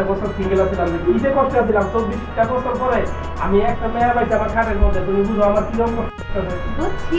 চব্বিশটা বছর সিঙ্গেল আছিলাম যে কষ্ট আছিলাম চব্বিশটা বছর পরে আমি একটা মেয়ের বাড়িতে আমার খাটের মধ্যে। তুমি বুঝো আমার কীরকম কষ্ট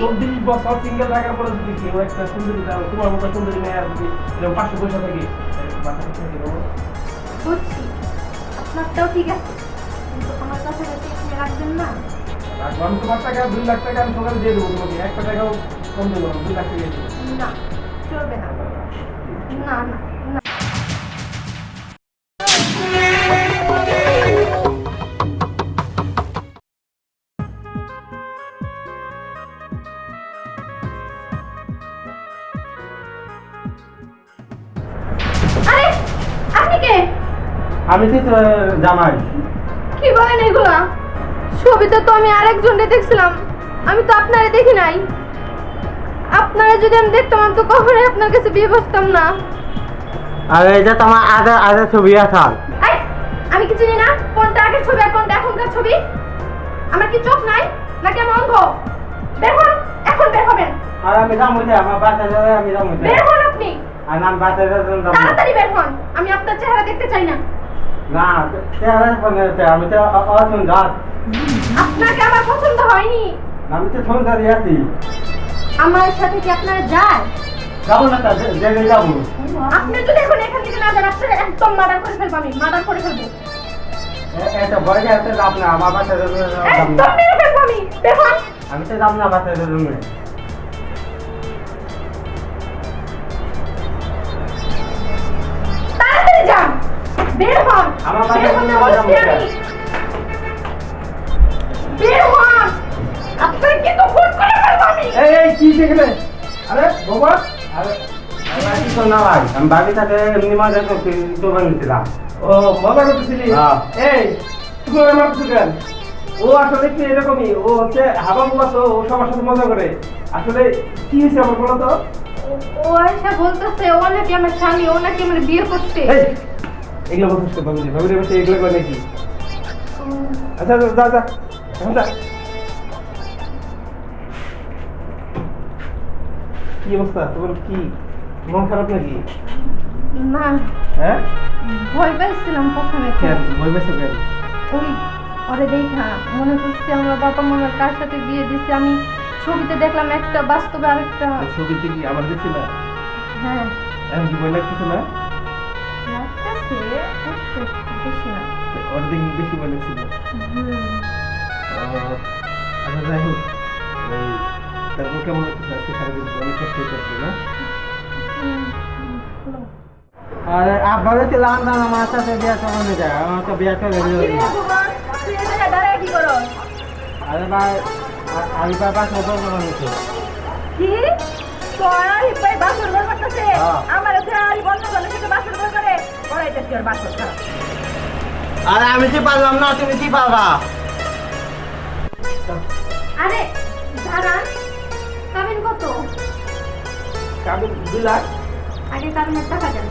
চব্বিশ বছর সিঙ্গেল থাকার পরে যদি কেউ একটা সুন্দরী দাও তোমার মতো সুন্দরী মেয়ে যদি এরকম পাঁচশো পয়সা থাকি বুঝছি। আপনারটাও ঠিক আছে। কিন্তু আমার কথাটা রাখবেন না। রাখব। আমি তোমার টাকা দুই লাখ টাকা আমি সকালে দিয়ে দেবো তোমাকে। একটা টাকাও কম দেবো দুই লাখ টাকা না চলবে না। না না। আমি তো জামাই। কি বলেন এগুলা? ছবিতে তো আমি আরেকজনকে দেখছিলাম। আমি তো আপনারে দেখি নাই। আপনারা যদি আমি দেখতাম আমি তো কখনোই আপনার কাছে বিয়ে বসতাম না। আর এটা তোমার আগে আগে ছবি আছে এই, আমি কি চিনি না? কোনটা আগের ছবি আর কোনটা এখনকার ছবি? আমার কি চোখ নাই নাকি আমি অন্ধ? বের হন এখন বের হবেন। আর আমি যাব যে আমার বাচ্চা যাবে আমি যাব বের হন আপনি। আর আমি বাচ্চা যাব তাড়াতাড়ি বের হন আমি আপনার চেহারা দেখতে চাই না। না চেহারা বানাতে আমি তো অসুন্দর আপনাকে আমার পছন্দ হয়নি। আমি তো সুন্দর আছি আমার সাথে কি আপনার যায়? যাব না তা জেলে যাব। আপনি যদি এখন এখান থেকে না যান আপনার একদম মার্ডার করে ফেলব আমি মার্ডার করে ফেলব। এটা বড় গেছে যাব না আমার বাচ্চা একদম মেরে ফেলব আমি বের আমি তো যাব না বাচ্চা যাবে বের হন। বের হতে কোনো বলছি আমি। বের হন। আপনার কিন্তু খুন করে ফেলব আমি। এই এই কি দেখলে? আরে বাবা আরে আমি এমনি মজা করছি ও মজা করতেছিলি? হ্যাঁ। এই আমার ও আসলে কি এরকমই? ও হচ্ছে হাবা বুবা তো ও সবার সাথে মজা করে। আসলে কি হয়েছে আমার বলো তো? ও আয়সা বলতেছে ও নাকি আমার স্বামী ও নাকি আমার বিয়ে করছে। এই এগুলো বলছিস তো ভাবি ভাবি বসে এগুলো করে নাকি? আচ্ছা আচ্ছা, যা যা এখন যা। কি অবস্থা? তোমার কি মন খারাপ নাকি? না। হ্যাঁ? ভয় পাইছিলাম প্রথমে কেন? ভয় পেয়েছ কেন? ওই ওরে দেখা মনে করছি আমার বাবা মামার কার সাথে বিয়ে দিচ্ছে আমি ছবিতে দেখলাম একটা বাস্তবে আরেকটা। ছবিতে কি আমার দেখছি না? হ্যাঁ। এখন কি ভয় লাগতেছে না? বেশি না দেখি বেশি হুম। আচ্ছা যাই হোক তারপর কেমন লাগতেছে আজকে সারাদিন অনেক কষ্ট হচ্ছে না হলো। আর আব্বারে তো লান আমার সাথে বিয়ে চলে যায় আমার তো বিয়ে চলে যায় ভগবান, তুই এ জায়গায় দাঁড়ায় কি করো? আরে ভাই আমি বাবা সব কি? হ্যাঁ। আর আমি কি পারলাম না তুমি কি পারবা? আরে দাঁড়ান কাবিন কত? কাবিন দুই লাখ। আগে কাবিনের টাকা দেন।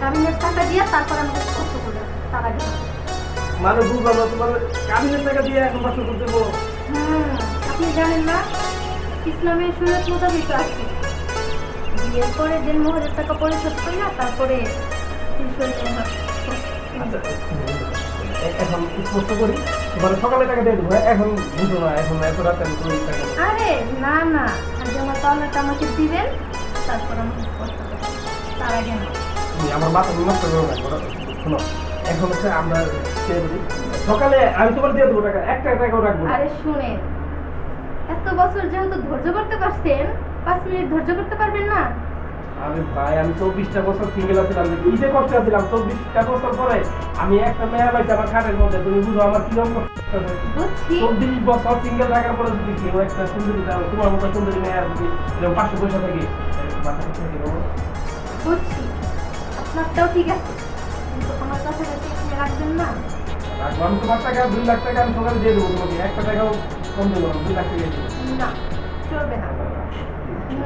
কাবিনের টাকা দিয়ে তারপর আমাকে কষ্ট করে টাকা দেবেন। মানে বুঝলাম না তোমার কাবিনের টাকা দিয়ে এখন বাসন করতে দেবো। হুম আপনি জানেন না ইসলামের সুরত মোতাবিক আছে বিয়ের পরে দেড় মোহরের টাকা পরিশোধ করি না তারপরে আচ্ছা এ- এখন স্পষ্ট করি? মানে সকালে টাকা দিয়ে দেবো? এখন বুঝো না এখন এত রাতে আমি কোনো টাকা আরে না না আগে আমার পাওনাটা আমাকে দিবেন তারপর আমাকে তার আগে না। আমার মাথা নষ্ট করো না বলো, শোনো এখন হচ্ছে আমরা সকালে আমি তোমার দিয়ে দেবো টাকা একটা টাকাও রাখব আরে শুনেন এত বছর যেহেতু ধৈর্য করতে পারছেন পাঁচ মিনিট ধৈর্য করতে পারবেন না? আরে ভাই আমি চব্বিশটা বছর সিঙ্গেল আছিলাম কি যে কষ্ট আছিলাম। চব্বিশটা বছর পরে আমি একটা মেয়ের বাড়িতে আমার খাটের মধ্যে তুমি বুঝো আমার আছে। বুঝছি। চব্বিশ বছর সিঙ্গেল থাকার পরে যদি কেউ একটা সুন্দরী দাও তোমার মতো সুন্দরী মেয়ে যদি এরকম পাঁচশো পয়সা থাকি। বুঝছি। আপনারটাও ঠিক আছে। কিন্তু আমার কথাটা কি আপনি রাখবেন না? রাখব। আমি তোমার টাকা দুই লাখ টাকা আমি সকালে দিয়ে দেবো তোমাকে। একটা টাকাও কম দেবো না দুই লাখ টাকা না চলবে না।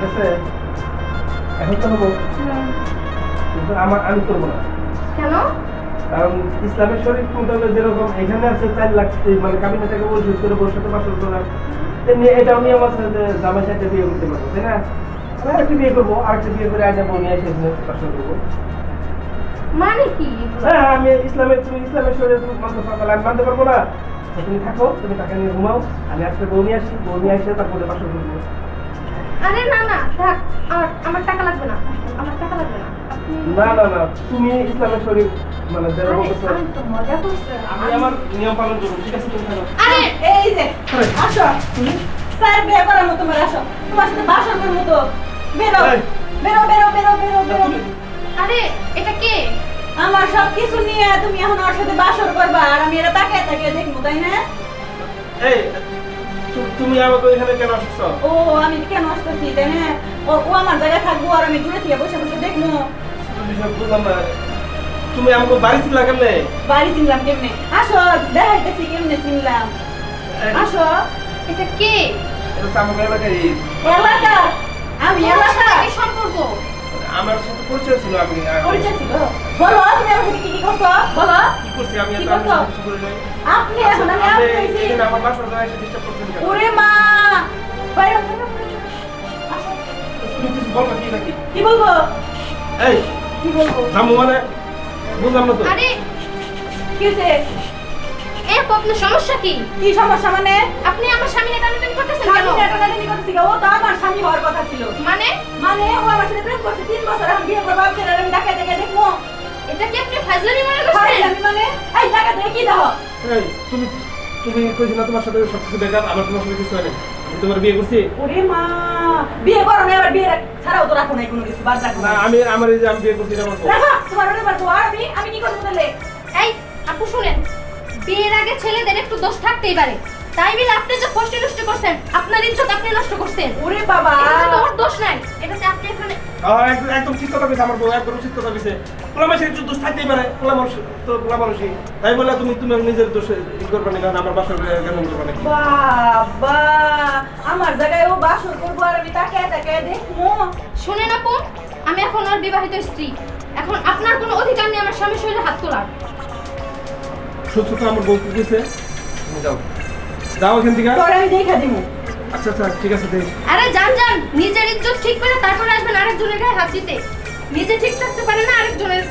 ঠিক আছে? এখন হুম। কিন্তু আমার আমি করব না। কেন? কারণ ইসলামের শরীর মোতাবেক যেরকম এখানে আছে চার লাখ মানে কাবিনে থেকে মজুত করে বসে তো বাসর তেমনি এটাও নিয়ম আছে যে জামাই সাথে বিয়ে করতে পারব তাই না? আমি আরেকটা বিয়ে করব আরেকটা বিয়ে করে আগে বউ নিয়ে এসে এখানে করব। মানে কি? হ্যাঁ আমি ইসলামের তুমি ইসলামের শরীরে তুমি মানতে সকালে আমি মানতে পারব না। তুমি থাকো তুমি টাকা নিয়ে ঘুমাও। আমি আজকে বউ নিয়ে আসি বউ আসে তারপরে বাসর করব। আরে না না থাক। আমার আমার টাকা লাগবে না। আমার টাকা লাগবে না। না না না তুমি ইসলামের শরীর মানে বলছো, আমি তো মজা করছি। আমি আমার নিয়ম পালন করব ঠিক আছে তুমি থাকো। আরে! এই যে আসো। স্যার বিয়ে করার মতো তোমার আসো। তোমার সাথে বাসর করার মতো। বেরো। বেরো বেরো বেরো বেরো বেরো। আরে এটা কে? আমার সব কিছু নিয়ে তুমি এখন ওর সাথে বাসর করবা আর আমি এটা তাকিয়ে তাকিয়ে দেখব তাই না? এই তুমি আমাকে এখানে কেন আসছো? ও আমি কেন আসতেছি? জানে ও ও আমার জায়গায় থাকব আর আমি দূরে থেকে বসে বসে দেখব। তুমি সব বুঝলাম না। তুমি আমাকে বাড়ি চিনলা কেমনে? বাড়ি চিনলাম কেমনে? আসো দেখাইতেছি কেমনে চিনলাম। আসো। এটা কে? এটা আমাকে এলাকায় এলাকা? আমি এলাকা? কি সম্পর্ক। আমার সাথে পরিচয় ছিল আমি। পরিচয় ছিল? বলো তুমি আমার সাথে কি কি করছ? বলো। কি করছি আমি এত আমি? কিছু করি নাই। আপনি এখন আমি আপনি এখানে আমার বাসার জায়গায় এসে ডিস্টার্ব করছেন কেন? ওরে মা! বাইরে। তুমি কিছু বলবা কি নাকি? কি বলব? এই কি বলব? জামু মানে? বুঝলাম না তো। আরে কি হয়েছে এ আপু, আপনার সমস্যা কি? কি সমস্যা মানে? আপনি আমার স্বামী টানাটানি করতেছেন কেন? স্বামী টাটাটানি করতেছি ও তো আমার স্বামী হওয়ার কথা ছিল। মানে? মানে ও আমার সাথে প্রেম করছে তিন বছর এখন বিয়ে করব আপনি আর আমি ডাকাই দেখব। এটা কি আপনি ফাজলামি মনে করছেন? আমি মানে? এই ডাকা দেখে কি দাও? এই তুমি তুমি কইছ না তোমার সাথে সব বেকার আমার তোমার সাথে কিছু আমি তোমার বিয়ে করছি। ওরে মা বিয়ে করো না এবার বিয়ে ছাড়াও তো রাখো নাই কোনো কিছু বাদ রাখো না না আমি আমার এই যে আমি বিয়ে করছি এটা আমার তোমার ওরে বাদ আর আমি আমি কি করব তাহলে? এই আপু শুনেন বিয়ের আগে ছেলেদের একটু দোষ থাকতেই পারে। তাই বলে আপনি যে কষ্ট নষ্ট করছেন আপনার ইজ্জত আপনি নষ্ট করছেন। ওরে বাবা! এটাতে তো ওর দোষ নাই। এটাতে আপনি এখানে আহ, একদম একদম ঠিক কথা কইছে আমার বউ একদম উচিত কথা কইছে। পোলা মাসের একটু দোষ থাকতেই পারে পোলা মানুষ তো পোলা মানুষই। তাই বলে তুমি তুমি নিজের দোষ ই করবে না কারণ আমার বাসার কেমন করবে নাকি? বাবা! আমার জায়গায় ও বাসর করব আর আমি তাকে তাকে দেখব। শুনেন আপু আমি এখন ওর বিবাহিত স্ত্রী। এখন আপনার কোনো অধিকার নেই আমার স্বামীর শরীরে হাত তোলার। তো আমার বউ তুমি যাও। যাও এখান থেকে। তোর আমি দেখা দিব। আচ্ছা আচ্ছা ঠিক আছে দেখ আরে যান যান। নিজের ইজ্জত ঠিক করে তারপরে আসবেন আরেকজনের গায়ে হাত দিতে। নিজে ঠিক থাকতে পারে না আরেকজনের